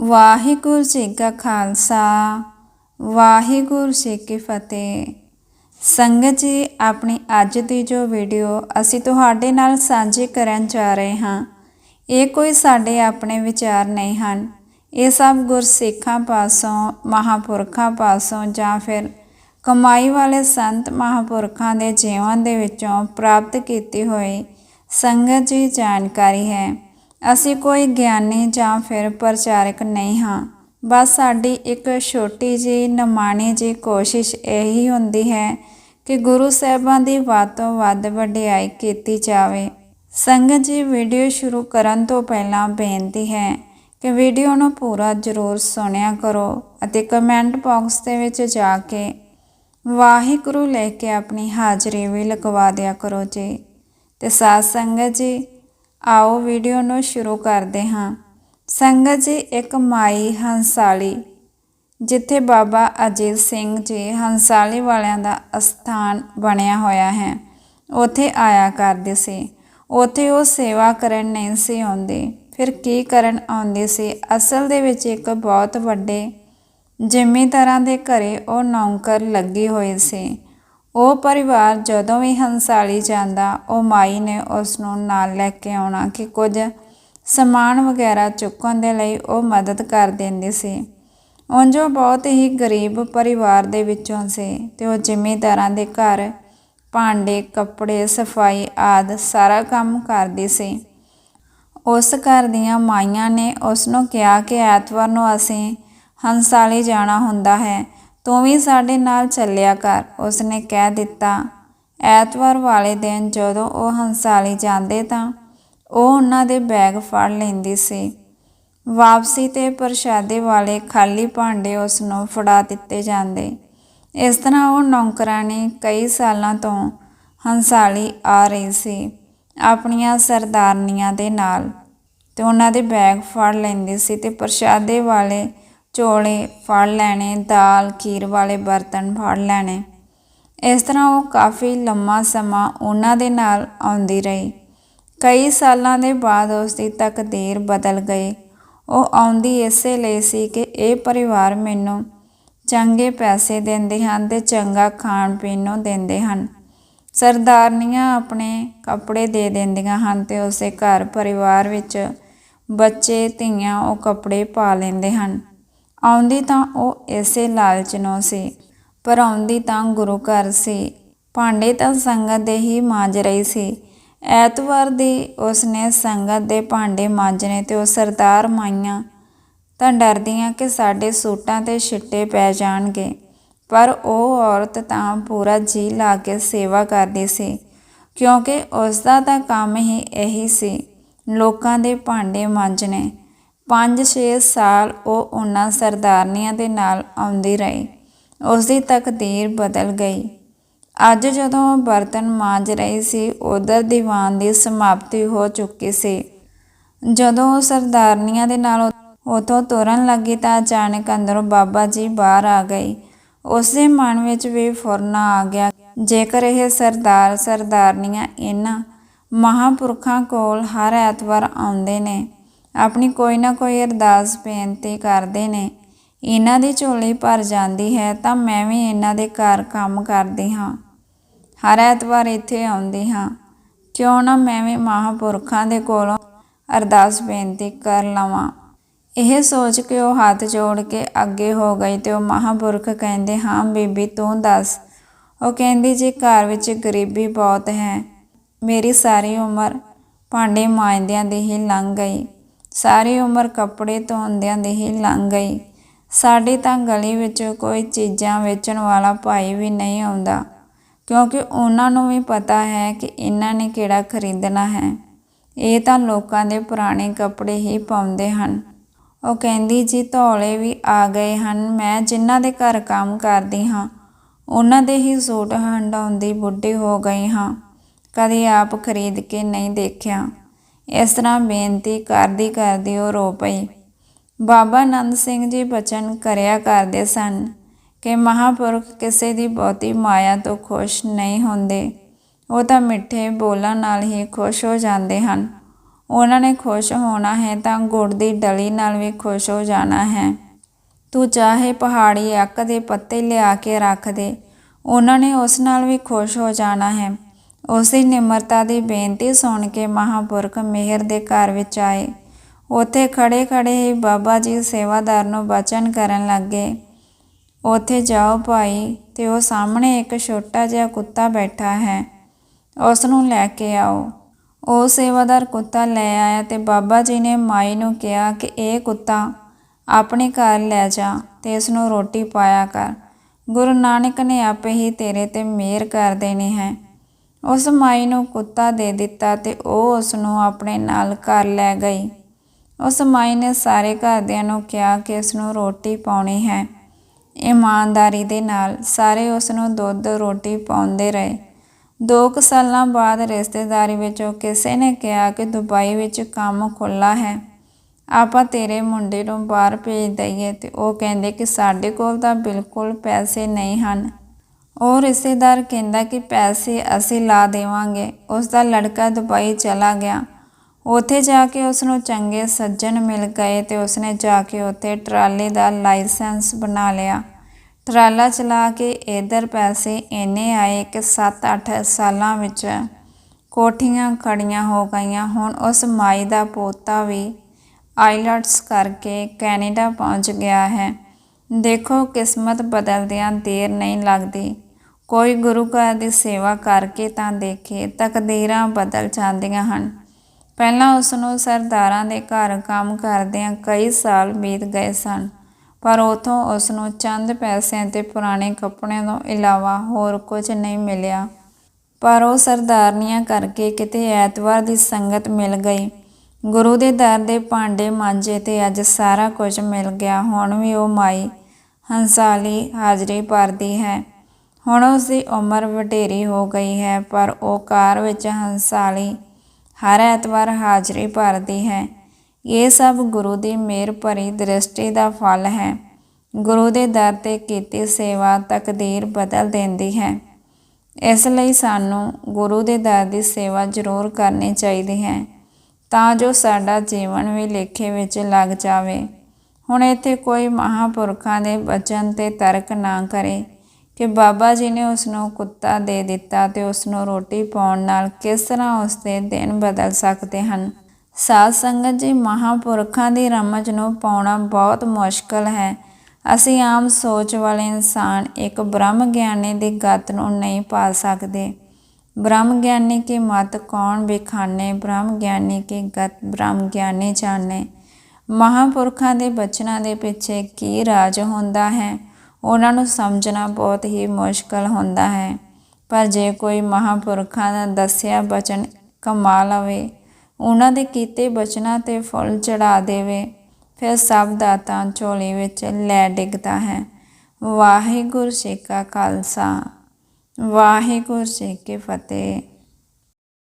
ਵਾਹਿਗੁਰੂ ਜੀ ਕਾ ਖਾਲਸਾ, ਵਾਹਿਗੁਰੂ ਜੀ ਕੀ ਫਤਿਹ। ਸੰਗਤ ਜੀ, ਆਪਣੀ ਅੱਜ ਦੀ ਜੋ ਵੀਡੀਓ ਅਸੀਂ ਤੁਹਾਡੇ ਨਾਲ ਸਾਂਝੀ ਕਰਨ ਜਾ ਰਹੇ ਹਾਂ, ਇਹ ਕੋਈ ਸਾਡੇ ਆਪਣੇ ਵਿਚਾਰ ਨਹੀਂ ਹਨ। ਇਹ ਸਭ ਗੁਰਸਿੱਖਾਂ ਪਾਸੋਂ, ਮਹਾਪੁਰਖਾਂ ਪਾਸੋਂ ਜਾਂ ਫਿਰ ਕਮਾਈ ਵਾਲੇ ਸੰਤ ਮਹਾਪੁਰਖਾਂ ਦੇ ਜੀਵਨ ਦੇ ਵਿੱਚੋਂ ਪ੍ਰਾਪਤ ਕੀਤੀ ਹੋਈ ਸੰਗਤ ਜੀ ਜਾਣਕਾਰੀ ਹੈ। ਅਸੀਂ ਕੋਈ ਗਿਆਨੀ ਜਾਂ ਫਿਰ ਪ੍ਰਚਾਰਕ ਨਹੀਂ ਹਾਂ। ਬਸ ਸਾਡੀ ਇੱਕ ਛੋਟੀ ਜੀ ਨਮਾਣੀ ਜੀ ਕੋਸ਼ਿਸ਼ ਇਹੀ ਹੁੰਦੀ ਹੈ ਕਿ ਗੁਰੂ ਸਾਹਿਬਾਂ ਦੀ ਵੱਧ ਤੋਂ ਵੱਧ ਵਡਿਆਈ ਕੀਤੀ ਜਾਵੇ। ਸੰਗਤ ਜੀ, ਵੀਡੀਓ ਸ਼ੁਰੂ ਕਰਨ ਤੋਂ ਪਹਿਲਾਂ ਬੇਨਤੀ ਹੈ ਕਿ ਵੀਡੀਓ ਨੂੰ ਪੂਰਾ ਜ਼ਰੂਰ ਸੁਣਿਆ ਕਰੋ ਅਤੇ ਕਮੈਂਟ ਬਾਕਸ ਦੇ ਵਿੱਚ ਜਾ ਕੇ ਵਾਹਿਗੁਰੂ ਲੈ ਕੇ ਆਪਣੀ ਹਾਜ਼ਰੀ ਵੀ ਲਗਵਾ ਦਿਆ ਕਰੋ ਜੀ। ਤੇ ਸਾਧ ਸੰਗਤ ਜੀ ਆਓ ਵੀਡੀਓ ਨੂੰ ਸ਼ੁਰੂ ਕਰਦੇ ਹਾਂ। ਸੰਗਤ ਜੀ, ਇੱਕ ਮਾਈ ਹੰਸਾਲੀ, ਜਿੱਥੇ ਬਾਬਾ ਅਜੀਤ ਸਿੰਘ ਜੀ ਹੰਸਾਲੀ ਵਾਲਿਆਂ ਦਾ ਅਸਥਾਨ ਬਣਿਆ ਹੋਇਆ ਹੈ। ਉੱਥੇ ਆਇਆ ਕਰਦੇ ਸੀ। ਉੱਥੇ ਉਹ ਸੇਵਾ ਕਰਨ ਨਹੀਂ ਸੀ ਆਉਂਦੇ। ਫਿਰ ਕੀ ਕਰਨ ਆਉਂਦੇ ਸੀ? ਅਸਲ ਦੇ ਵਿੱਚ ਇੱਕ ਬਹੁਤ ਵੱਡੇ ਜ਼ਿਮੀਂਦਾਰਾਂ ਦੇ ਘਰੇ ਉਹ ਨੌਕਰ ਲੱਗੀ ਹੋਈ ਸੀ। ਉਹ ਪਰਿਵਾਰ ਜਦੋਂ ਵੀ ਹੰਸਾਲੀ ਜਾਂਦਾ, ਉਹ ਮਾਈ ਨੇ ਉਸ ਨੂੰ ਨਾਲ ਲੈ ਕੇ ਆਉਣਾ ਕਿ ਕੁਝ ਸਮਾਨ ਵਗੈਰਾ ਚੁੱਕਣ ਦੇ ਲਈ ਉਹ ਮਦਦ ਕਰ ਦਿੰਦੀ ਸੀ। ਉਂਝ ਉਹ ਬਹੁਤ ਹੀ ਗਰੀਬ ਪਰਿਵਾਰ ਦੇ ਵਿੱਚੋਂ ਸੀ ਤੇ ਉਹ ਜ਼ਿਮੀਂਦਾਰਾਂ ਦੇ ਘਰ, ਭਾਂਡੇ, ਕੱਪੜੇ, ਸਫ਼ਾਈ ਆਦ ਸਾਰਾ ਕੰਮ ਕਰਦੀ ਸੀ। ਉਸ ਘਰ ਦੀਆਂ ਮਾਈਆਂ ਨੇ ਉਸ ਨੂੰ ਕਿਹਾ ਕਿ ਐਤਵਾਰ ਨੂੰ ਅਸੀਂ ਹੰਸਾਲੀ ਜਾਣਾ ਹੁੰਦਾ ਹੈ। ਤੂੰ ਵੀ ਸਾਡੇ ਨਾਲ ਚੱਲਿਆ ਕਰ। ਉਸਨੇ ਕਹਿ ਦਿੱਤਾ, ਐਤਵਾਰ ਵਾਲੇ ਦਿਨ ਜਦੋਂ ਉਹ ਹੰਸਾਲੀ ਜਾਂਦੇ ਤਾਂ ਉਹ ਉਹਨਾਂ ਦੇ ਬੈਗ ਫੜ ਲੈਂਦੀ ਸੀ। ਵਾਪਸੀ ਤੇ ਪ੍ਰਸ਼ਾਦੇ ਵਾਲੇ ਖਾਲੀ ਭਾਂਡੇ ਉਸ ਨੂੰ ਫੜਾ ਦਿੱਤੇ ਜਾਂਦੇ। ਇਸ ਤਰ੍ਹਾਂ ਉਹ ਨੌਕਰਾਣੀ ਕਈ ਸਾਲਾਂ ਤੋਂ ਹੰਸਾਲੀ ਆ ਰਹੀ ਸੀ, ਆਪਣੀਆਂ ਸਰਦਾਰਨੀਆਂ ਦੇ ਨਾਲ। ਤੇ ਉਹਨਾਂ ਦੇ ਬੈਗ ਫੜ ਲੈਂਦੀ ਸੀ ਤੇ ਪ੍ਰਸ਼ਾਦੇ ਵਾਲੇ ਚੋਲੇ ਫੜ ਲੈਣੇ, ਦਾਲ, ਖੀਰ ਵਾਲੇ ਬਰਤਨ ਫੜ ਲੈਣੇ। ਇਸ ਤਰ੍ਹਾਂ ਉਹ ਕਾਫੀ ਲੰਮਾ ਸਮਾਂ ਉਹਨਾਂ ਦੇ ਨਾਲ ਆਉਂਦੀ ਰਹੀ। ਕਈ ਸਾਲਾਂ ਦੇ ਬਾਅਦ ਉਸ ਦੀ ਤਕਦੀਰ ਬਦਲ ਗਈ। ਉਹ ਆਉਂਦੀ ਇਸੇ ਲਈ ਸੀ ਕਿ ਇਹ ਪਰਿਵਾਰ ਮੈਨੂੰ ਚੰਗੇ ਪੈਸੇ ਦਿੰਦੇ ਹਨ ਤੇ ਚੰਗਾ ਖਾਣ ਪੀਣ ਨੂੰ ਦਿੰਦੇ ਹਨ। ਸਰਦਾਰਨੀਆਂ ਆਪਣੇ ਕੱਪੜੇ ਦੇ ਦਿੰਦੀਆਂ ਹਨ ਤੇ ਉਸੇ ਘਰ ਪਰਿਵਾਰ ਵਿੱਚ ਬੱਚੇ, ਧੀਆਂ ਉਹ ਕੱਪੜੇ ਪਾ ਲੈਂਦੇ ਹਨ। ਆਉਂਦੀ ਤਾਂ ਉਹ ਇਸੇ ਲਾਲਚ ਨੂੰ ਸੀ, ਪਰ ਆਉਂਦੀ ਤਾਂ ਗੁਰੂ ਘਰ ਸੀ। ਭਾਂਡੇ ਤਾਂ ਸੰਗਤ ਦੇ ਹੀ ਮਾਂਜ ਰਹੀ ਸੀ। ਐਤਵਾਰ ਦੀ ਉਸਨੇ ਸੰਗਤ ਦੇ ਭਾਂਡੇ ਮਾਂਜਣੇ ਤੇ ਉਹ ਸਰਦਾਰ ਮਾਈਆਂ ਤਾਂ ਡਰਦੀਆਂ ਕਿ ਸਾਡੇ ਸੂਟਾਂ ਤੇ ਛਿੱਟੇ ਪੈ ਜਾਣਗੇ। ਪਰ ਉਹ ਔਰਤ ਤਾਂ ਪੂਰਾ ਜੀ ਲਾ ਕੇ ਸੇਵਾ ਕਰਦੀ ਸੀ, ਕਿਉਂਕਿ ਉਸ ਦਾ ਤਾਂ ਕੰਮ ਹੀ ਇਹੀ ਸੀ, ਲੋਕਾਂ ਦੇ ਭਾਂਡੇ ਮਾਂਜਣੇ। 5-6 ਸਾਲ ਉਹ ਉਹਨਾਂ ਸਰਦਾਰਨੀਆਂ ਦੇ ਨਾਲ ਆਉਂਦੀ ਰਹੀ। ਉਸ ਦੀ ਤਕਦੀਰ ਬਦਲ ਗਈ। ਅੱਜ ਜਦੋਂ ਉਹ ਬਰਤਨ ਮਾਂਜ ਰਹੀ ਸੀ, ਉਧਰ ਦੀਵਾਨ ਦੀ ਸਮਾਪਤੀ ਹੋ ਚੁੱਕੀ ਸੀ। ਜਦੋਂ ਉਹ ਸਰਦਾਰਨੀਆਂ ਦੇ ਨਾਲ ਉਥੋਂ ਤੁਰਨ ਲੱਗੀ ਤਾਂ ਅਚਾਨਕ ਅੰਦਰੋਂ ਬਾਬਾ ਜੀ ਬਾਹਰ ਆ ਗਈ ਉਸ ਦੇ ਮਨ ਵਿੱਚ ਵੀ ਫੁਰਨਾ ਆ ਗਿਆ। ਜੇਕਰ ਇਹ ਸਰਦਾਰ ਸਰਦਾਰਨੀਆਂ ਇਹਨਾਂ ਮਹਾਪੁਰਖਾਂ ਕੋਲ ਹਰ ਐਤਵਾਰ ਆਉਂਦੇ ਨੇ ਆਪਣੀ ਕੋਈ ਨਾ ਕੋਈ ਅਰਦਾਸ ਬੇਨਤੀ ਕਰਦੇ ਨੇ। ਇਹਨਾਂ ਦੀ ਝੋਲੀ ਭਰ ਜਾਂਦੀ ਹੈ ਤਾਂ ਮੈਂ ਵੀ ਇਹਨਾਂ ਦੇ ਘਰ ਕੰਮ ਕਰਦੀ ਹਾਂ। ਹਰ ਐਤਵਾਰ ਇੱਥੇ ਆਉਂਦੀ ਹਾਂ। ਕਿਉਂ ਨਾ ਮੈਂ ਵੀ ਮਹਾਪੁਰਖਾਂ ਦੇ ਕੋਲੋਂ ਅਰਦਾਸ ਬੇਨਤੀ ਕਰ ਲਵਾਂ। ਇਹ ਸੋਚ ਕੇ ਉਹ ਹੱਥ ਜੋੜ ਕੇ ਅੱਗੇ ਹੋ ਗਈ ਤੇ ਉਹ ਮਹਾਪੁਰਖ ਕਹਿੰਦੇ, ਹਾਂ ਬੀਬੀ, ਤੂੰ ਦੱਸ। ਉਹ ਕਹਿੰਦੀ, ਜੀ, ਘਰ ਵਿੱਚ ਗਰੀਬੀ ਬਹੁਤ ਹੈ। ਮੇਰੀ ਸਾਰੀ ਉਮਰ ਭਾਂਡੇ ਮਾਂਜਦਿਆਂ ਦੀ ਹੀ ਲੰਘ ਗਈ। ਸਾਰੀ ਉਮਰ ਕੱਪੜੇ ਧੋਂਦਿਆਂ ਦੀ ਹੀ ਲੰਘ ਗਈ। ਸਾਡੀ ਤਾਂ ਗਲੀ ਵਿੱਚ ਕੋਈ ਚੀਜ਼ਾਂ ਵੇਚਣ ਵਾਲਾ ਭਾਈ ਵੀ ਨਹੀਂ ਆਉਂਦਾ, ਕਿਉਂਕਿ ਉਹਨਾਂ ਨੂੰ ਵੀ ਪਤਾ ਹੈ ਕਿ ਇਹਨਾਂ ਨੇ ਕਿਹੜਾ ਖਰੀਦਣਾ ਹੈ। ਇਹ ਤਾਂ ਲੋਕਾਂ ਦੇ ਪੁਰਾਣੇ ਕੱਪੜੇ ਹੀ ਪਾਉਂਦੇ ਹਨ। ਉਹ ਕਹਿੰਦੀ, ਜੀ, ਧੌਲੇ ਵੀ ਆ ਗਏ ਹਨ, ਮੈਂ ਜਿਨ੍ਹਾਂ ਦੇ ਘਰ ਕੰਮ ਕਰਦੀ ਹਾਂ, ਉਹਨਾਂ ਦੇ ਹੀ ਸੂਟ ਹੰਡਾਉਂਦੀ ਬੁੱਢੀ ਹੋ ਗਈ ਹਾਂ। ਕਦੇ ਆਪ ਖਰੀਦ ਕੇ ਨਹੀਂ ਦੇਖਿਆ। ਇਸ ਤਰ੍ਹਾਂ ਬੇਨਤੀ ਕਰਦੀ ਕਰਦੀ ਉਹ ਰੋ ਪਈ। ਬਾਬਾ ਨੰਦ ਸਿੰਘ ਜੀ ਬਚਨ ਕਰਿਆ ਕਰਦੇ ਸਨ ਕਿ ਮਹਾਪੁਰਖ ਕਿਸੇ ਦੀ ਬਹੁਤੀ ਮਾਇਆ ਤੋਂ ਖੁਸ਼ ਨਹੀਂ ਹੁੰਦੇ। ਉਹ ਤਾਂ ਮਿੱਠੇ ਬੋਲਾਂ ਨਾਲ ਹੀ ਖੁਸ਼ ਹੋ ਜਾਂਦੇ ਹਨ। ਉਹਨਾਂ ਨੇ ਖੁਸ਼ ਹੋਣਾ ਹੈ ਤਾਂ ਗੁੜ ਦੀ ਡਲੀ ਨਾਲ ਵੀ ਖੁਸ਼ ਹੋ ਜਾਣਾ ਹੈ। ਤੂੰ ਚਾਹੇ ਪਹਾੜੀ ਅੱਕ ਦੇ ਪੱਤੇ ਲਿਆ ਕੇ ਰੱਖ ਦੇ, ਉਹਨਾਂ ਨੇ ਉਸ ਨਾਲ ਵੀ ਖੁਸ਼ ਹੋ ਜਾਣਾ ਹੈ। ਉਸੇ ਨਿਮਰਤਾ ਦੀ ਬੇਨਤੀ ਸੁਣ ਕੇ ਮਹਾਪੁਰਖ ਮਿਹਰ ਦੇ ਘਰ ਵਿੱਚ ਆਏ। ਉੱਥੇ ਖੜੇ ਖੜੇ ਹੀ ਬਾਬਾ ਜੀ ਸੇਵਾਦਾਰ ਨੂੰ ਬਚਨ ਕਰਨ ਲੱਗੇ। ਉੱਥੇ ਜਾਓ ਭਾਈ, ਤੇ ਉਹ ਸਾਹਮਣੇ ਇੱਕ ਛੋਟਾ ਜਿਹਾ ਕੁੱਤਾ ਬੈਠਾ ਹੈ। ਉਸ ਨੂੰ ਲੈ ਕੇ ਆਓ। ਉਹ ਸੇਵਾਦਾਰ ਕੁੱਤਾ ਲੈ ਆਇਆ ਤੇ ਬਾਬਾ ਜੀ ਨੇ ਮਾਈ ਨੂੰ ਕਿਹਾ ਕਿ, ਇਹ ਕੁੱਤਾ, ਆਪਣੇ ਘਰ ਲੈ ਜਾ ਤੇ ਇਸ ਨੂੰ ਰੋਟੀ ਪਾਇਆ ਕਰ। ਗੁਰੂ ਨਾਨਕ ਨੇ ਆਪੇ ਹੀ ਤੇਰੇ ਤੇ ਮਿਹਰ ਕਰ ਦੇਣੀ ਹੈ। ਉਸ ਮਾਈ ਨੂੰ ਕੁੱਤਾ ਦੇ ਦਿੱਤਾ ਤੇ ਉਹ ਉਸ ਨੂੰ ਆਪਣੇ ਨਾਲ ਘਰ ਲੈ ਗਈ। ਉਸ ਮਾਈ ਨੇ ਸਾਰੇ ਘਰਦਿਆਂ ਨੂੰ ਕਿਹਾ ਕਿ ਇਸ ਨੂੰ ਰੋਟੀ ਪਾਉਣੀ ਹੈ। ਇਮਾਨਦਾਰੀ ਦੇ ਨਾਲ ਸਾਰੇ ਉਸ ਨੂੰ ਦੁੱਧ, ਰੋਟੀ ਪਾਉਂਦੇ ਰਹੇ। ਦੋ ਕੁ ਸਾਲਾਂ ਬਾਅਦ ਰਿਸ਼ਤੇਦਾਰੀ ਵਿੱਚੋਂ ਕਿਸੇ ਨੇ ਕਿਹਾ ਕਿ ਦੁਬਈ ਵਿੱਚ ਕੰਮ ਖੁੱਲ੍ਹਾ ਹੈ। ਆਪਾਂ ਤੇਰੇ ਮੁੰਡੇ ਨੂੰ ਬਾਹਰ ਭੇਜ ਦਈਏ ਤੇ ਉਹ ਕਹਿੰਦੇ ਕਿ ਸਾਡੇ ਕੋਲ ਤਾਂ ਬਿਲਕੁਲ ਪੈਸੇ ਨਹੀਂ ਹਨ। ਉਹ ਰਿਸ਼ਤੇਦਾਰ ਕਹਿੰਦਾ ਕਿ ਪੈਸੇ ਅਸੀਂ ਲਾ ਦੇਵਾਂਗੇ। ਉਸ ਦਾ ਲੜਕਾ ਦੁਬਈ ਚਲਾ ਗਿਆ। ਉੱਥੇ ਜਾ ਕੇ ਉਸ ਨੂੰ ਚੰਗੇ ਸੱਜਣ ਮਿਲ ਗਏ ਤੇ ਉਸਨੇ ਜਾ ਕੇ ਉੱਥੇ ਟਰਾਲੇ ਦਾ ਲਾਇਸੈਂਸ ਬਣਾ ਲਿਆ। ਟਰਾਲਾ ਚਲਾ ਕੇ ਇਧਰ ਪੈਸੇ ਇੰਨੇ ਆਏ ਕਿ 7-8 ਸਾਲਾਂ ਵਿੱਚ ਕੋਠੀਆਂ ਖੜੀਆਂ ਹੋ ਗਈਆਂ। ਹੁਣ ਉਸ ਮਾਈ ਦਾ ਪੋਤਾ ਵੀ ਆਈਲਟਸ ਕਰਕੇ ਕੈਨੇਡਾ ਪਹੁੰਚ ਗਿਆ ਹੈ। ਦੇਖੋ ਕਿਸਮਤ ਬਦਲਦਿਆਂ ਦੇਰ ਨਹੀਂ ਲੱਗਦੀ। ਕੋਈ ਗੁਰੂ ਘਰ ਦੀ ਸੇਵਾ ਕਰਕੇ ਤਾਂ ਦੇਖੇ, ਤਕਦੀਰਾਂ ਬਦਲ ਜਾਂਦੀਆਂ ਹਨ। ਪਹਿਲਾਂ ਉਸ ਨੂੰ ਸਰਦਾਰਾਂ ਦੇ ਘਰ ਕੰਮ ਕਰਦਿਆਂ ਕਈ ਸਾਲ ਬੀਤ ਗਏ ਸਨ, ਪਰ ਉਥੋਂ ਉਸ ਨੂੰ ਚੰਦ ਪੈਸਿਆਂ ਤੇ ਪੁਰਾਣੇ ਕੱਪੜਿਆਂ ਤੋਂ ਇਲਾਵਾ ਹੋਰ ਕੁਝ ਨਹੀਂ ਮਿਲਿਆ। ਪਰ ਉਹ ਸਰਦਾਰਨੀਆਂ ਕਰਕੇ ਕਿਤੇ ਐਤਵਾਰ ਦੀ ਸੰਗਤ ਮਿਲ ਗਈ। ਗੁਰੂ ਦੇ ਦਰ ਦੇ ਭਾਂਡੇ ਮਾਂਜੇ ਤੇ ਅੱਜ ਸਾਰਾ ਕੁਝ ਮਿਲ ਗਿਆ, ਹੁਣ ਵੀ ਉਹ ਮਾਈ ਹੰਸਾਲੀ ਹਾਜ਼ਰੀ ਭਰਦੀ ਹੈ। ਹੁਣ ਉਸ ਦੀ ਉਮਰ ਵਡੇਰੀ ਹੋ ਗਈ ਹੈ, ਪਰ ਉਹ ਕਾਰ ਵਿੱਚ ਹੰਸਾਲੀ ਹਰ ਐਤਵਾਰ ਹਾਜ਼ਰੀ ਭਰਦੀ ਹੈ। ਇਹ ਸਭ ਗੁਰੂ ਦੀ ਮਿਹਰ ਭਰੀ ਦ੍ਰਿਸ਼ਟੀ ਦਾ ਫਲ ਹੈ। ਗੁਰੂ ਦੇ ਦਰ ਤੇ ਕੀਤੀ ਸੇਵਾ ਤਕਦੀਰ ਬਦਲ ਦਿੰਦੀ ਹੈ। ਇਸ ਲਈ ਸਾਨੂੰ ਗੁਰੂ ਦੇ ਦਰ ਦੀ ਸੇਵਾ ਜ਼ਰੂਰ ਕਰਨੀ ਚਾਹੀਦੀ ਹੈ, ਤਾਂ ਜੋ ਸਾਡਾ ਜੀਵਨ ਵੀ ਲੇਖੇ ਵਿੱਚ ਲੱਗ ਜਾਵੇ। ਹੁਣ ਇੱਥੇ ਕੋਈ ਮਹਾਪੁਰਖਾਂ ਦੇ ਬਚਨ ਤੇ ਤਰਕ ਨਾ ਕਰੇ। ਕਿ ਬਾਬਾ ਜੀ ਨੇ ਉਸ ਨੂੰ ਕੁੱਤਾ ਦੇ ਦਿੱਤਾ ਤੇ ਉਸ ਨੂੰ ਰੋਟੀ ਪਾਉਣ ਨਾਲ ਕਿਸ ਤਰ੍ਹਾਂ ਉਸ ਦੇ ਦਿਨ ਬਦਲ ਸਕਦੇ ਹਨ ਸਾਧ ਸੰਗਤ ਜੀ ਮਹਾਪੁਰਖਾਂ ਦੀ ਰਮਜ ਨੂੰ ਪਾਉਣਾ ਬਹੁਤ ਮੁਸ਼ਕਲ ਹੈ ਅਸੀਂ ਆਮ ਸੋਚ ਵਾਲੇ ਇਨਸਾਨ ਇੱਕ ਬ੍ਰਹਮ ਗਿਆਨੀ ਦੀ ਗਤ ਨੂੰ ਨਹੀਂ ਪਾ ਸਕਦੇ ब्रह्म ज्ञानी की मत कौन बिखाने ब्रह्म ਗਿਆਨੀ की ਗਤ ਬ੍ਰਹਮ ਗਿਆਨੀ ਜਾਣੇ ਮਹਾਪੁਰਖਾਂ ਦੇ ਬਚਨਾਂ ਦੇ ਪਿੱਛੇ ਕੀ ਰਾਜ ਹੁੰਦਾ ਹੈ ਉਹਨਾਂ ਨੂੰ ਸਮਝਣਾ ਬਹੁਤ ਹੀ ਮੁਸ਼ਕਲ ਹੁੰਦਾ ਹੈ। ਪਰ ਜੇ ਕੋਈ ਮਹਾਪੁਰਖਾਂ ਦਾ ਦੱਸਿਆ ਬਚਨ ਕਮਾ ਲਵੇ ਉਹਨਾਂ ਦੇ ਕੀਤੇ ਬਚਨਾਂ ਤੇ ਫੁੱਲ ਚੜਾ ਦੇਵੇ, ਫਿਰ ਸਭ ਦਾਤਾਂ ਝੋਲੀ ਵਿੱਚ ਲੈ ਡਿੱਗਦਾ ਹੈ। ਵਾਹਿਗੁਰੂ ਜੀ ਕਾ ਖਾਲਸਾ, ਵਾਹਿਗੁਰੂ ਜੀ ਕੀ ਫਤਿਹ।